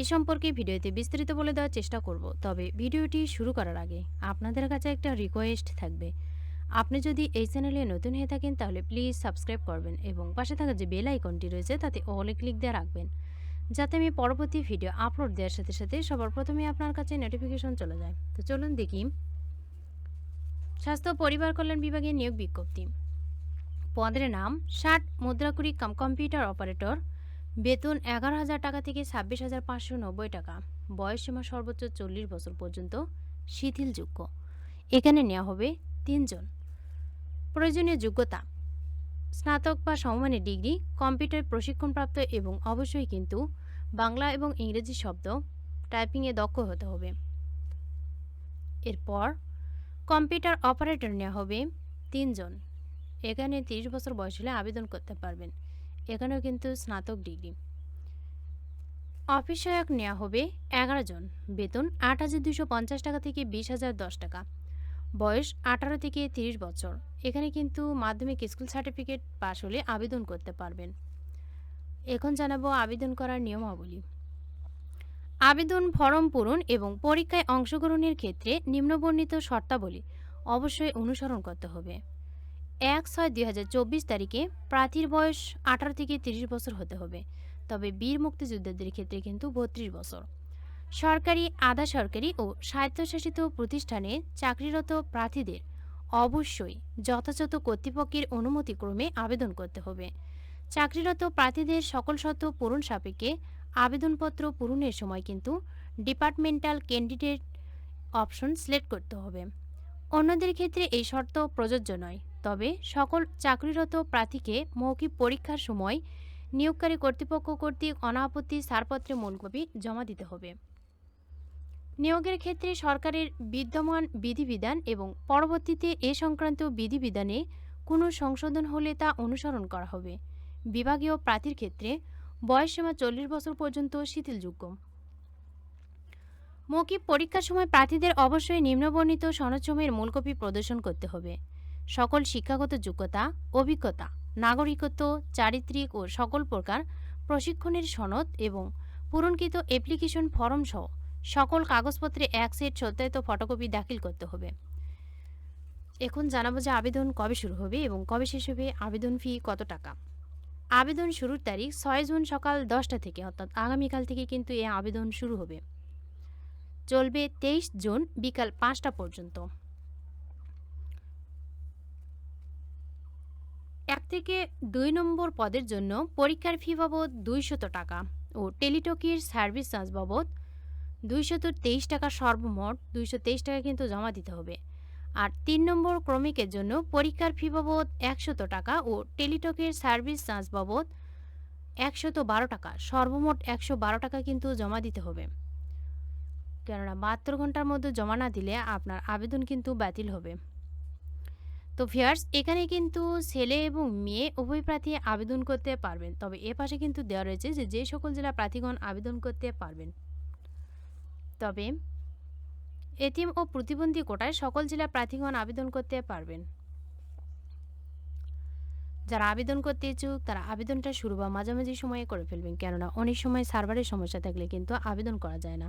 এ সম্পর্কে ভিডিওতে বিস্তারিত বলে দেওয়ার চেষ্টা করব, তবে ভিডিওটি শুরু করার আগে আপনাদের কাছে একটা রিকোয়েস্ট থাকবে। আপনি যদি এই চ্যানেলে নতুন হয়ে থাকেন, তাহলে প্লিজ সাবস্ক্রাইব করবেন এবং পাশে থাকা যে বেল আইকনটি রয়েছে, তাতে অলে ক্লিক দিয়ে রাখবেন। যাতে আমি পরবর্তী ভিডিও আপলোড দেওয়ার সাথে সাথে সবার প্রথমে আপনার কাছে নোটিফিকেশন চলে যায়। তো চলুন দেখি। স্বাস্থ্য পরিবার কল্যাণ বিভাগের নিয়োগ বিজ্ঞপ্তি। পদের নাম ষাট মুদ্রাকুড়ি কাম কম্পিউটার অপারেটর বেতন এগারো হাজার টাকা থেকে ছাব্বিশ হাজার পাঁচশো নব্বই টাকা। বয়সসীমা সর্বোচ্চ চল্লিশ বছর পর্যন্ত। শিথিলযোগ্য এখানে নেওয়া হবে তিনজন। প্রয়োজনীয় যোগ্যতা। স্নাতক বা সমমানের ডিগ্রি, কম্পিউটার প্রশিক্ষণপ্রাপ্ত এবং অবশ্যই কিন্তু বাংলা এবং ইংরেজি শব্দ টাইপিংয়ে দক্ষ হতে হবে। এরপর কম্পিউটার অপারেটর নেওয়া হবে তিনজন। এখানে তিরিশ বছর বয়স হলে আবেদন করতে পারবেন। এখানেও কিন্তু স্নাতক ডিগ্রি। অফিস সহায়ক নেওয়া হবে এগারো জন। বেতন আট হাজার দুশো পঞ্চাশ টাকা থেকে বিশ হাজার দশ টাকা। বয়স আঠারো থেকে তিরিশ বছর। এখানে কিন্তু মাধ্যমিক স্কুল সার্টিফিকেট পাশ হলে আবেদন করতে পারবেন। এখন জানাব আবেদন করার নিয়মাবলী। আবেদন ফর্ম পূরণ এবং পরীক্ষায় অংশগ্রহণের ক্ষেত্রে নিম্নবর্ণিত শর্তাবলী অবশ্যই অনুসরণ করতে হবে। এক ছয় দুই হাজার চব্বিশ তারিখে প্রার্থীর বয়স আঠারো থেকে তিরিশ বছর হতে হবে। তবে বীর মুক্তিযোদ্ধাদের ক্ষেত্রে কিন্তু বত্রিশ বছর। সরকারি, আধা সরকারি ও স্বায়ত্তশাসিত প্রতিষ্ঠানে চাকরিরত প্রার্থীদের অবশ্যই যথাযথ কর্তৃপক্ষের অনুমতিক্রমে আবেদন করতে হবে। চাকরিরত প্রার্থীদের সকল শর্ত পূরণ সাপেক্ষে আবেদনপত্র পূরণের সময় কিন্তু ডিপার্টমেন্টাল ক্যান্ডিডেট অপশন সিলেক্ট করতে হবে। অন্যদের ক্ষেত্রে এই শর্ত প্রযোজ্য নয়। তবে সকল চাকরিরত প্রার্থীকে মৌখিক পরীক্ষার সময় নিয়োগকারী কর্তৃপক্ষ কর্তৃক অনাপত্তি ছাড়পত্রে মূল কপি জমা দিতে হবে। নিয়োগের ক্ষেত্রে সরকারের বিদ্যমান বিধিবিধান এবং পরবর্তীতে এ সংক্রান্ত বিধিবিধানে কোনো সংশোধন হলে তা অনুসরণ করা হবে। বিভাগীয় প্রার্থীর ক্ষেত্রে বয়সসীমা চল্লিশ বছর পর্যন্ত শিথিলযোগ্য। মৌখিক পরীক্ষার সময় প্রার্থীদের অবশ্যই নিম্নবর্ণিত সনদসমূহের মূলকপি প্রদর্শন করতে হবে। সকল শিক্ষাগত যোগ্যতা, অভিজ্ঞতা, নাগরিকত্ব, চারিত্রিক ও সকল প্রকার প্রশিক্ষণের সনদ এবং পূরণকৃত অ্যাপ্লিকেশন ফর্ম সহ সকল কাগজপত্রে এক সেট সত্যায়িত ফটোকপি দাখিল করতে হবে। এখন জানাব যে আবেদন কবে শুরু হবে এবং কবে শেষ হবে, আবেদন ফি কত টাকা? আবেদন শুরুর তারিখ ছয় জুন সকাল দশটা থেকে, অর্থাৎ আগামীকাল থেকে কিন্তু এই আবেদন শুরু হবে। চলবে তেইশ জুন বিকাল পাঁচটা পর্যন্ত। এক থেকে দুই নম্বর পদের জন্য পরীক্ষার ফি বাবদ দুইশত টাকা ও টেলিটকির সার্ভিস চার্জ বাবদ দুইশত তেইশ টাকা সর্বমোট দুইশো তেইশ টাকা কিন্তু জমা দিতে হবে। আর তিন নম্বর ক্রমিকের জন্য পরীক্ষার ফি বাবদ একশত টাকা ও টেলিটকের সার্ভিস চার্জ বাবদ একশত বারো টাকা, সর্বমোট একশো বারো টাকা কিন্তু জমা দিতে হবে। কেননা বাহাত্তর ঘণ্টার মধ্যে জমা না দিলে আপনার আবেদন কিন্তু বাতিল হবে। তো ভিয়ার্স এখানে কিন্তু ছেলে এবং মেয়ে উভয় প্রার্থী আবেদন করতে পারবেন। তবে এ পাশে কিন্তু দেওয়া রয়েছে যে যে সকল জেলা প্রার্থীগণ আবেদন করতে পারবেন। তবে এতিম ও প্রতিবন্ধী কোটায় সকল জেলা প্রার্থীগণ আবেদন করতে পারবেন। যারা আবেদন করতে ইচ্ছুক, তারা আবেদনটা শুরু বা মাঝামাঝি সময়ে করে ফেলবেন। কেননা, অনেক সময় সার্ভারের সমস্যা থাকলে কিন্তু আবেদন করা যায় না।